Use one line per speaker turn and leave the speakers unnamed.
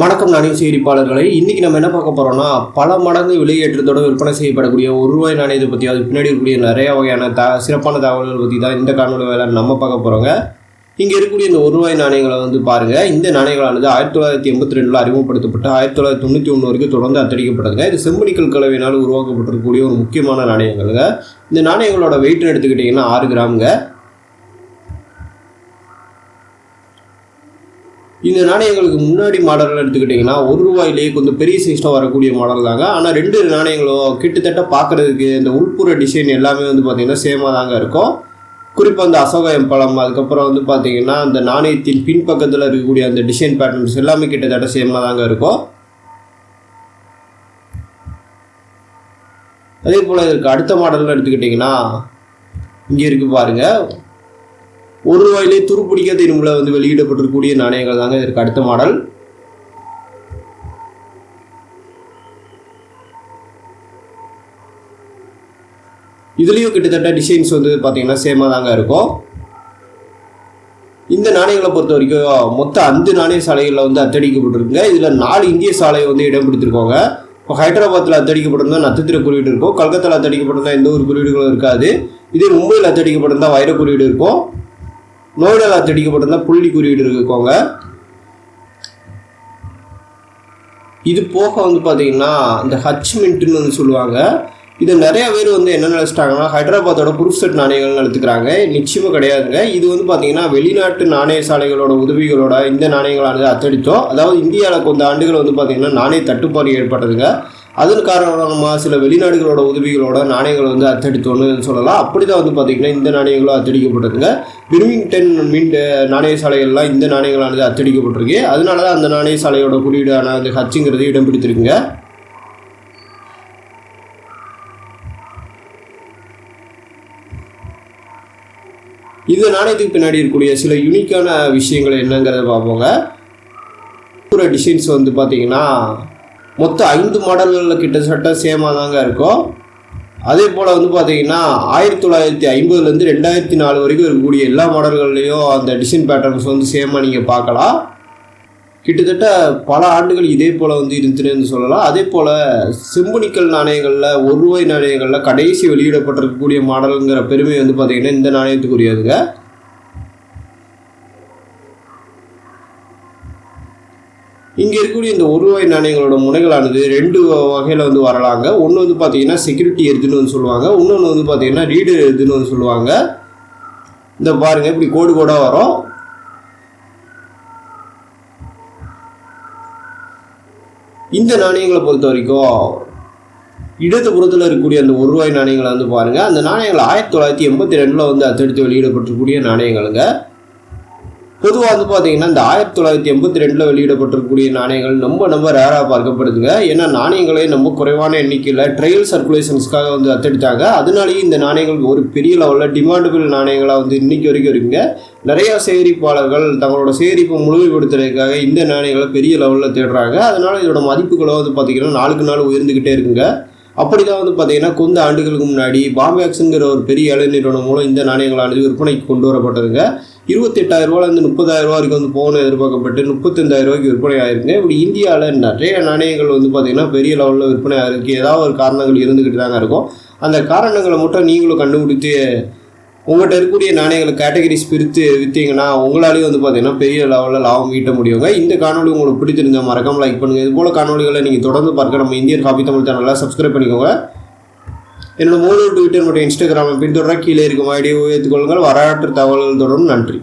வணக்கம் நாணய சேகரிப்பாளர்களை இன்றைக்கி நம்ம என்ன பார்க்க போகிறோம்னா பல மடங்கு விலையேற்றத்தோட விற்பனை செய்யப்படக்கூடிய ஒரு ரூபாய் நாணயத்தை பற்றி அது பின்னாடி இருக்கக்கூடிய நிறைய வகையான த சிறப்பான தகவல்கள் பற்றி தான் இந்த காணொலி வேலை நம்ம பார்க்க போகிறோங்க இங்கே இருக்கக்கூடிய இந்த ஒரு ரூபாய் நாணயங்களை வந்து பாருங்கள் இந்த நாணயங்களானது ஆயிரத்தி தொள்ளாயிரத்தி எண்பத்தி ரெண்டில் அறிமுகப்படுத்தப்பட்டு ஆயிரத்தி தொள்ளாயிரத்தி தொண்ணூற்றி ஒன்று வரைக்கும் தொடர்ந்து அத்தடிக்கப்பட்டதுங்க. இது செம்பனிக்கல் கலவையினால் உருவாக்கப்பட்டிருக்கக்கூடிய ஒரு முக்கியமான நாணயங்கள்ங்க. இந்த நாணயங்களோட வெயிட்னு எடுத்துக்கிட்டிங்கன்னா ஆறு கிராமுங்க. இந்த நாணயங்களுக்கு முன்னாடி மாடல் எடுத்துக்கிட்டிங்கன்னா ஒரு ரூபாயிலேயே கொஞ்சம் பெரிய சைஸ்டாக வரக்கூடிய மாடல் தாங்க. ஆனால் ரெண்டு நாணயங்களும் கிட்டத்தட்ட பார்க்குறதுக்கு இந்த உள்புற டிசைன் எல்லாமே வந்து பார்த்திங்கன்னா சேமாக தாங்க இருக்கும். குறிப்பாக அந்த அசோக எம்பளம் அதுக்கப்புறம் வந்து பார்த்திங்கன்னா அந்த நாணயத்தின் பின்பக்கத்தில் இருக்கக்கூடிய அந்த டிசைன் பேட்டர்ன்ஸ் எல்லாமே கிட்டத்தட்ட சேமாக தாங்க இருக்கும். அதே போல் இதற்கு அடுத்த மாடல்னு எடுத்துக்கிட்டிங்கன்னா இங்கே இருக்குது பாருங்கள் ஒரு ரூபாயிலே துருப்பிடிக்க இரும்புல வந்து வெளியிடப்பட்டிருக்கக்கூடிய நாணயங்கள் தாங்க இதற்கு அடுத்த மாடல். இதுலேயும் கிட்டத்தட்ட டிசைன்ஸ் வந்து பார்த்தீங்கன்னா சேமாக தாங்க இருக்கும். இந்த நாணயங்களை பொறுத்த வரைக்கும் மொத்த அஞ்சு நாணய சாலைகளில் வந்து அத்தடிக்கப்பட்டிருக்குங்க. இதில் நாலு இந்திய சாலையை வந்து இடம் பிடித்திருக்கோங்க. இப்போ ஹைதராபாத்தில் அத்தடிக்கப்பட்டிருந்தா நட்சத்திர குறியீடு இருக்கும். கல்கத்தாவில் அத்தடிக்கப்பட்டிருந்தா எந்த ஒரு குறியீடுகளும் இருக்காது. இதே மும்பையில் அத்தடிக்கப்பட்டிருந்தா வைர குறியீடு இருக்கும். நோய்டால் அத்தடிக்கப்பட்டிருந்தா புள்ளி குறியீடு இருக்குக்கோங்க. இது போக வந்து பார்த்தீங்கன்னா இந்த ஹச் மின்ட்டுன்னு வந்து சொல்லுவாங்க. இதை நிறைய பேர் வந்து என்ன நினச்சிட்டாங்கன்னா ஹைதராபாத்தோட ப்ரூஃப் செட் நாணயங்கள் நடத்துக்கிறாங்க நிச்சயமாக கிடையாதுங்க. இது வந்து பார்த்தீங்கன்னா வெளிநாட்டு நாணய சாலைகளோட உதவிகளோட இந்த நாணயங்களானது அத்தடித்தோம் அதாவது இந்தியாவில் கொஞ்சம் ஆண்டுகள் வந்து பார்த்தீங்கன்னா நாணய தட்டுப்பாடு ஏற்பட்டதுங்க. அதன் காரணமாக சில வெளிநாடுகளோட உதவிகளோட நாணயங்கள் வந்து அச்சடித்தோன்னு சொல்லலாம். அப்படி தான் வந்து பார்த்திங்கன்னா இந்த நாணயங்களும் அச்சடிக்கப்பட்டதுங்க பிர்மிங்டன் மீன் நாணய சாலைகள்லாம் இந்த நாணயங்களானது அச்சடிக்கப்பட்டிருக்கு அதனால தான் அந்த நாணய சாலையோட குறியீடான அந்த ஹச்சுங்கிறது இடம் பிடித்திருக்குங்க. இந்த நாணயத்துக்கு பின்னாடி இருக்கக்கூடிய சில யூனிக்கான விஷயங்கள் என்னங்கிறத பார்ப்போங்க. டிசைன்ஸ் வந்து பார்த்தீங்கன்னா மொத்தம் ஐந்து மாடல்களில் கிட்டத்தட்ட சேமாக தாங்க இருக்கும். அதே போல் வந்து பார்த்தீங்கன்னா ஆயிரத்தி தொள்ளாயிரத்தி ஐம்பதுலேருந்து ரெண்டாயிரத்தி நாலு வரைக்கும் இருக்கக்கூடிய எல்லா மாடல்கள்லேயும் அந்த டிசைன் பேட்டர்ன்ஸ் வந்து சேமாக நீங்கள் பார்க்கலாம். கிட்டத்தட்ட பல ஆண்டுகள் இதே போல் வந்து இருந்துச்சுன்னு சொல்லலாம். அதே போல் செம்புனிக்கல் நாணயங்களில் ஒரு ரூபாய் நாணயங்களில் கடைசி வெளியிடப்பட்டிருக்கக்கூடிய மாடலுங்கிற பெருமை வந்து பார்த்திங்கன்னா இந்த நாணயத்துக்குரியதுங்க. இங்கே இருக்கக்கூடிய இந்த ஒரு ரூபாய் நாணயங்களோட முனைகளானது ரெண்டு வகையில் வந்து வரலாங்க. ஒன்று வந்து பார்த்தீங்கன்னா செக்யூரிட்டி எடுத்துன்னு வந்து சொல்லுவாங்க. இன்னொன்று வந்து பார்த்தீங்கன்னா ரீடர் எதுன்னு வந்து சொல்லுவாங்க. இந்த பாருங்கள் இப்படி கோடு கோடாக வரும். இந்த நாணயங்களை பொறுத்த வரைக்கும் இடது புறத்தில் இருக்கக்கூடிய அந்த ஒரு ரூபாய் நாணயங்களை வந்து பாருங்கள் அந்த நாணயங்கள் ஆயிரத்தி தொள்ளாயிரத்தி எண்பத்தி ரெண்டில் வந்து அச்சடித்து வெளியிடப்பட்டிருக்கக்கூடிய நாணயங்களுங்க. பொதுவாக வந்து பார்த்தீங்கன்னா இந்த ஆயிரத்தி தொள்ளாயிரத்தி எண்பத்தி ரெண்டில் வெளியிடப்பட்டிருக்கக்கூடிய நாணயங்கள் ரொம்ப ரொம்ப ரேராக பார்க்கப்படுதுங்க. ஏன்னா நாணயங்களே ரொம்ப குறைவான எண்ணிக்கையில் ட்ரையல் சர்க்குலேஷன்ஸ்க்காக வந்து அத்தடித்தாங்க அதனாலேயே இந்த நாணயங்கள் ஒரு பெரிய லெவலில் டிமாண்டபிள் நாணயங்களாக வந்து இன்னைக்கு வரைக்கும் இருக்குங்க. நிறையா சேகரிப்பாளர்கள் தங்களோட சேகரிப்பை முழுமைப்படுத்துறதுக்காக இந்த நாணயங்களை பெரிய லெவலில் தேடுறாங்க. அதனால் இதோட மதிப்புகளோ வந்து பார்த்திங்கன்னா நாளுக்கு நாள் உயர்ந்துக்கிட்டே இருக்குங்க. அப்படி தான் வந்து பார்த்தீங்கன்னா கொஞ்ச ஆண்டுகளுக்கு முன்னாடி பாம்பேக்ஸுங்கிற ஒரு பெரிய இலை நிறுவனம் மூலம் இந்த நாணயங்களானது விற்பனைக்கு கொண்டு வரப்பட்டிருங்க இருபத்தெட்டாயிரம் ரூபாயிலேருந்து முப்பதாயிரம் ரூபா வரைக்கும் வந்து போகணும் எதிர்பார்க்கப்பட்டு முப்பத்தஞ்சாயிரம் ரூபாய்க்கு விற்பனை ஆயிருங்க இப்படி இந்தியாவில் நிறைய நாணயங்கள் வந்து பார்த்திங்கன்னா பெரிய லெவலில் விற்பனை ஆயிருக்கு ஏதாவது ஒரு காரணங்கள் இருந்துக்கிட்டு தாங்க இருக்கும். அந்த காரணங்களை மட்டும் நீங்களும் கண்டுபிடித்து உங்கள்கிட்ட இருக்கக்கூடிய நாணயங்களை கேட்டகரிஸ் பிரித்து விற்றீங்கன்னா உங்களாலேயும் வந்து பார்த்தீங்கன்னா பெரிய லெவலில் லாபம் ஈட்ட முடியுங்க. இந்த காணொலி உங்களுக்கு பிடிச்சிருந்தா மறக்காமல் லைக் பண்ணுங்கள் இது போல் காணொலிகளை நீங்கள் தொடர்ந்து பார்க்க நம்ம இந்தியன் காப்பி தமிழ் சேனலில் சப்ஸ்கிரைப் பண்ணிக்கோங்க. என்னோட மூணு ட்விட்டர் மற்றும் இன்ஸ்டாகிராமை பின்தொடர கீழே இருக்கும் ஐடியை ஏற்றுக்கொள்ளுங்கள் வரலாற்று தகவல்கள் தொடரும். நன்றி.